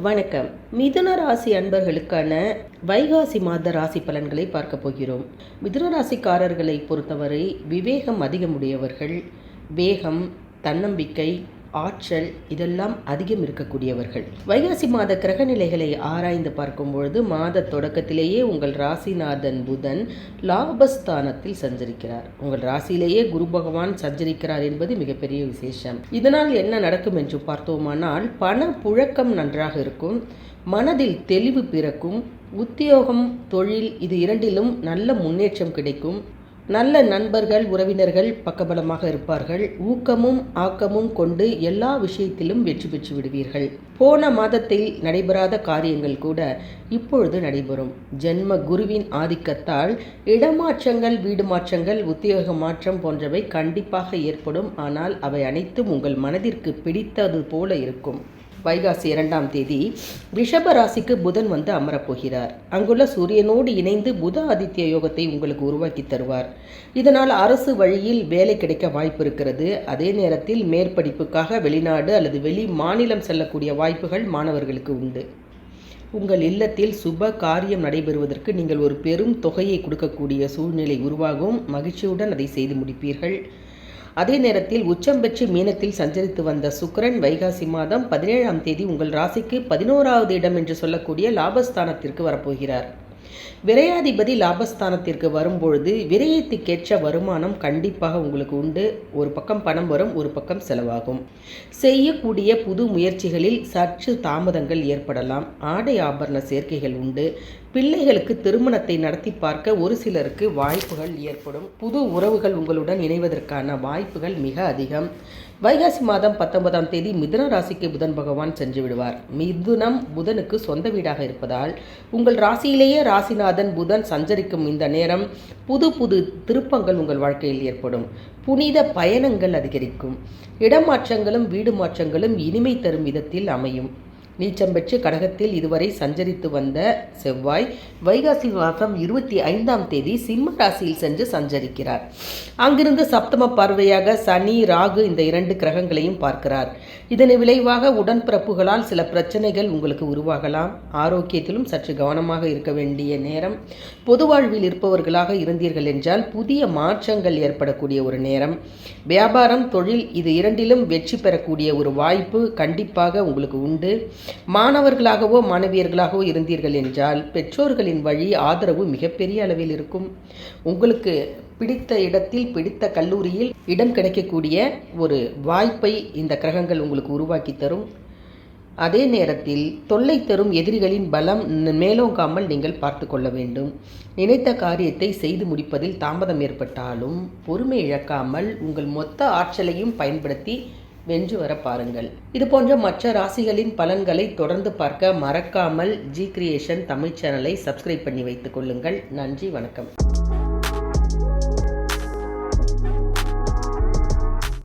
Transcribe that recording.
வணக்கம். மிதுன ராசி அன்பர்களுக்கான வைகாசி மாத ராசி பலன்களை பார்க்க போகிறோம். மிதுன ராசிக்காரர்களை பொறுத்தவரை விவேகம் அதிகமுடையவர்கள். வேகம் தன்னம்பிக்கை ஆற்றல் இதெல்லாம் அதிகம் இருக்கக்கூடியவர்கள். வைகாசி மாத கிரக நிலைகளை ஆராய்ந்து பார்க்கும் பொழுது மாத தொடக்கத்திலேயே உங்கள் ராசிநாதன் புதன் லாபஸ்தானத்தில் சஞ்சரிக்கிறார். உங்கள் ராசியிலேயே குரு பகவான் சஞ்சரிக்கிறார் என்பது மிகப்பெரிய விசேஷம். இதனால் என்ன நடக்கும் என்று பார்த்தோமானால் பண புழக்கம் நன்றாக இருக்கும் மனதில் தெளிவு பிறக்கும் உத்தியோகம் தொழில் இது இரண்டிலும் நல்ல முன்னேற்றம் கிடைக்கும் நல்ல நண்பர்கள் உறவினர்கள் பக்கபலமாக இருப்பார்கள். ஊக்கமும் ஆக்கமும் கொண்டு எல்லா விஷயத்திலும் வெற்றி பெற்று விடுவீர்கள். போன மாதத்தில் நடைபெறாத காரியங்கள் கூட இப்பொழுது நடைபெறும். ஜென்ம குருவின் ஆதிக்கத்தால் இடமாற்றங்கள் வீடு மாற்றங்கள் உத்தியோக மாற்றம் போன்றவை கண்டிப்பாக ஏற்படும். ஆனால் அவை அனைத்தும் உங்கள் மனதிற்கு பிடித்தது போல இருக்கும். வைகாசி இரண்டாம் தேதி ரிஷப ராசிக்கு புதன் வந்து அமரப்போகிறார். அங்குள்ள சூரியனோடு இணைந்து புத ஆதித்ய யோகத்தை உங்களுக்கு உருவாக்கி தருவார். இதனால் அரசு வழியில் வேலை கிடைக்க வாய்ப்பு இருக்கிறது. அதே நேரத்தில் மேற்படிப்புக்காக வெளிநாடு அல்லது வெளி மாநிலம் செல்லக்கூடிய வாய்ப்புகள் மாணவர்களுக்கு உண்டு. உங்கள் இல்லத்தில் சுப காரியம் நடைபெறுவதற்கு நீங்கள் ஒரு பெரும் தொகையை கொடுக்கக்கூடிய சூழ்நிலை உருவாகும். மகிழ்ச்சியுடன் அதை செய்து முடிப்பீர்கள். அதே நேரத்தில் உச்சம் பெற்று மீனத்தில் சஞ்சரித்து வந்த சுக்கரன் வைகாசி மாதம் பதினேழாம் தேதி உங்கள் ராசிக்கு பதினோராவது இடம் என்று சொல்லக்கூடிய லாபஸ்தானத்திற்கு வரப்போகிறார். விரையாதிபதி லாபஸ்தானத்திற்கு வரும்பொழுது விரயத்துக்கேற்ற வருமானம் கண்டிப்பாக உங்களுக்கு உண்டு. ஒரு பக்கம் பணம் வரும் ஒரு பக்கம் செலவாகும். செய்யக்கூடிய புது முயற்சிகளில் சற்று தாமதங்கள் ஏற்படலாம். ஆடை ஆபரண சேர்க்கைகள் உண்டு. பிள்ளைகளுக்கு திருமணத்தை நடத்தி பார்க்க ஒரு சிலருக்கு வாய்ப்புகள் ஏற்படும். புது உறவுகள் உங்களுடன் இணைவதற்கான வாய்ப்புகள் மிக அதிகம். வைகாசி மாதம் பத்தொன்பதாம் தேதி மிதுன ராசிக்கு புதன் பகவான் சென்று விடுவார். மிதுனம் புதனுக்கு சொந்த வீடாக இருப்பதால் உங்கள் ராசியிலேயே ராசிநாதன் புதன் சஞ்சரிக்கும் இந்த நேரம் புது புது திருப்பங்கள் உங்கள் வாழ்க்கையில் ஏற்படும். புனித பயணங்கள் அதிகரிக்கும். இடமாற்றங்களும் வீடு மாற்றங்களும் இனிமை தரும் விதத்தில் அமையும். நீச்சம் பெற்று கடகத்தில் இதுவரை சஞ்சரித்து வந்த செவ்வாய் வைகாசி மாதம் இருபத்தி ஐந்தாம் தேதி சிம்ம ராசியில் சென்று சஞ்சரிக்கிறார். அங்கிருந்து சப்தம பார்வையாக சனி ராகு இந்த இரண்டு கிரகங்களையும் பார்க்கிறார். இதன் விளைவாக உடன்பிறப்புகளால் சில பிரச்சனைகள் உங்களுக்கு உருவாகலாம். ஆரோக்கியத்திலும் சற்று கவனமாக இருக்க வேண்டிய நேரம். பொது வாழ்வில் இருப்பவர்களாக இருந்தீர்கள் என்றால் புதிய மாற்றங்கள் ஏற்படக்கூடிய ஒரு நேரம். வியாபாரம் தொழில் இது இரண்டிலும் வெற்றி பெறக்கூடிய ஒரு வாய்ப்பு கண்டிப்பாக உங்களுக்கு உண்டு. மாணவர்களாகவோ மாணவியர்களாகவோ இருந்தீர்கள் என்றால் பெற்றோர்களின் வழி ஆதரவு மிகப்பெரிய அளவில் இருக்கும். உங்களுக்கு பிடித்த இடத்தில் பிடித்த கல்லூரியில் இடம் கிடைக்கக்கூடிய ஒரு வாய்ப்பை இந்த கிரகங்கள் உங்களுக்கு உருவாக்கி தரும். அதே நேரத்தில் தொல்லை தரும் எதிரிகளின் பலம் மேலோங்காமல் நீங்கள் பார்த்து கொள்ள வேண்டும். நினைத்த காரியத்தை செய்து முடிப்பதில் தாமதம் ஏற்பட்டாலும் பொறுமை இழக்காமல் உங்கள் மொத்த ஆற்றலையும் பயன்படுத்தி வென்று வர பாருங்கள். இது போன்ற மற்ற ராசிகளின் பலன்களை தொடர்ந்து பார்க்க மறக்காமல் ஜி கிரியேஷன் தமிழ் சேனலை சப்ஸ்கிரைப் பண்ணி வைத்துக் கொள்ளுங்கள். நன்றி வணக்கம்.